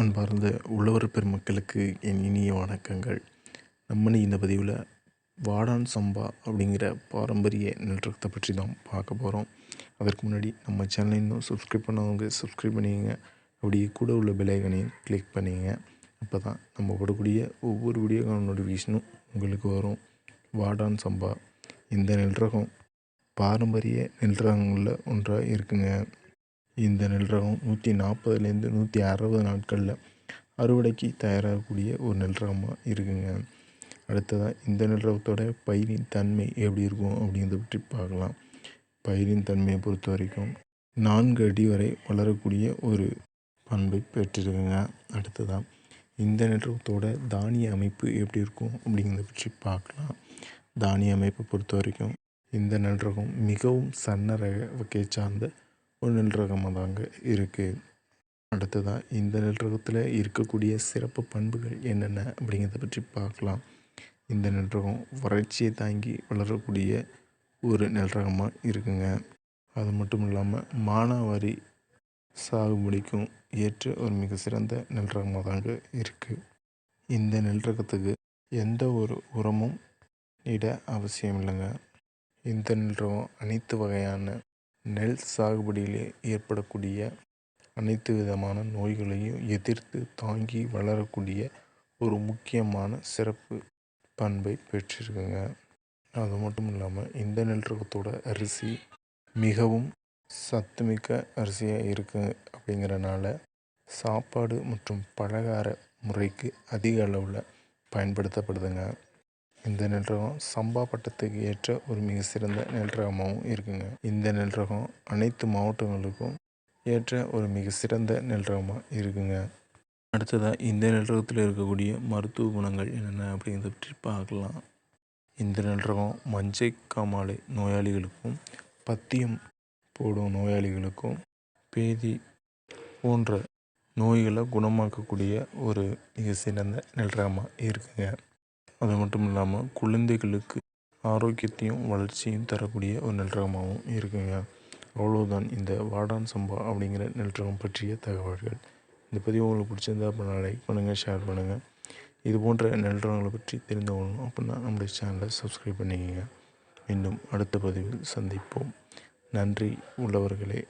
அன்பார்ந்த உழவர் பெருமக்களுக்கு என் இனிய வணக்கங்கள். நம்ம இந்த பதிவில் வாடான் சம்பா அப்படிங்கிற பாரம்பரிய நெல்ரகத்தை பற்றி தான் பார்க்க போகிறோம் அதற்கு முன்னாடி நம்ம சேனலை இன்னும் சப்ஸ்கிரைப் பண்ணவங்க சப்ஸ்கிரைப் பண்ணிங்க அப்படியே கூட உள்ள பெலைகனையும் கிளிக் பண்ணிங்க அப்போ தான் நம்ம போடக்கூடிய ஒவ்வொரு வீடியோ நோட்டிஃபிகேஷனும் உங்களுக்கு வரும். வாடான் சம்பா இந்த நெல் ரகம் பாரம்பரிய நெல் ரகங்களில் ஒன்றாக இருக்குங்க. இந்த நெல் ரகம் நூற்றி நாற்பதுலேருந்து நூற்றி அறுபது நாட்களில் அறுவடைக்கு தயாராகக்கூடிய ஒரு நெல் ரகமாக இருக்குங்க. அடுத்ததாக இந்த நெல் ரகத்தோட பயிரின் தன்மை எப்படி இருக்கும் அப்படிங்கிறத பற்றி பார்க்கலாம். பயிரின் தன்மையை பொறுத்த வரைக்கும் நான்கு அடி வரை வளரக்கூடிய ஒரு பண்பை பெற்றிருக்குங்க. அடுத்ததாக இந்த நெல் தானிய அமைப்பு எப்படி இருக்கும் அப்படிங்கிறத பற்றி பார்க்கலாம். தானிய அமைப்பை பொறுத்த வரைக்கும் இந்த நெல் ரகம் மிகவும் சன்ன ரக வகையை சார்ந்த ஒரு நெல் ரகமாக தாங்க இருக்குது அடுத்ததாக இந்த நெல் ரகத்தில் இருக்கக்கூடிய சிறப்பு பண்புகள் என்னென்ன அப்படிங்கிறத பற்றி பார்க்கலாம். இந்த நெல் ரகம் வறட்சியை தாங்கி வளரக்கூடிய ஒரு நெல் ரகமாக இருக்குங்க. அது மட்டும் இல்லாமல் மானாவாரி சாகுபடிக்கும் ஏற்ற ஒரு மிக சிறந்த நெல் ரகமாக தாங்க இருக்குது இந்த நெல் ரகத்துக்கு எந்த ஒரு உரமும் இட அவசியம் இல்லைங்க இந்த நெல் ரகம் அனைத்து வகையான நெல் சாகுபடியிலே ஏற்படக்கூடிய அனைத்து விதமான நோய்களையும் எதிர்த்து தாங்கி வளரக்கூடிய ஒரு முக்கியமான சிறப்பு பண்பை பெற்றிருக்குங்க. அது மட்டும் இல்லாமல் இந்த நெல் ரகத்தோட அரிசி மிகவும் சத்துமிக்க அரிசியாக இருக்குது அப்படிங்கிறனால சாப்பாடு மற்றும் பலகார முறைக்கு அதிக அளவில் பயன்படுத்தப்படுதுங்க. இந்த நெல் ரகம் சம்பா பட்டத்துக்கு ஏற்ற ஒரு மிக சிறந்த நெல் ரகமாகவும் இருக்குங்க. இந்த நெல் ரகம் அனைத்து மாவட்டங்களுக்கும் ஏற்ற ஒரு மிக சிறந்த நெல் ரகமாக இருக்குங்க. அடுத்ததாக இந்த நெல் ரகத்தில் இருக்கக்கூடிய மருத்துவ குணங்கள் என்னென்ன அப்படிங்கிறத பற்றி பார்க்கலாம். இந்த நெல் ரகம் மஞ்சை காமாலை நோயாளிகளுக்கும் பத்தியம் போடும் நோயாளிகளுக்கும் பேதி போன்ற நோய்களை குணமாக்கக்கூடிய ஒரு மிக சிறந்த நெல் ரகமாக இருக்குங்க. அது மட்டும் இல்லாமல் குழந்தைகளுக்கு ஆரோக்கியத்தையும் வளர்ச்சியும் தரக்கூடிய ஒரு நெல்ரகமாகவும் இருக்குங்க. அவ்வளோதான் இந்த வாடான் சம்பா அப்படிங்கிற நெல் பற்றிய தகவல்கள். இந்த பதிவு உங்களுக்கு பிடிச்சிருந்தா அப்படின்னா லைக் பண்ணுங்கள் ஷேர் பண்ணுங்கள் இது போன்ற நெல்ரகங்களை பற்றி தெரிந்து கொள்ளணும் அப்படின்னா நம்முடைய சேனலை சப்ஸ்கிரைப் பண்ணிக்கோங்க. மீண்டும் அடுத்த பதிவில் சந்திப்போம். நன்றி உள்ளவர்களே.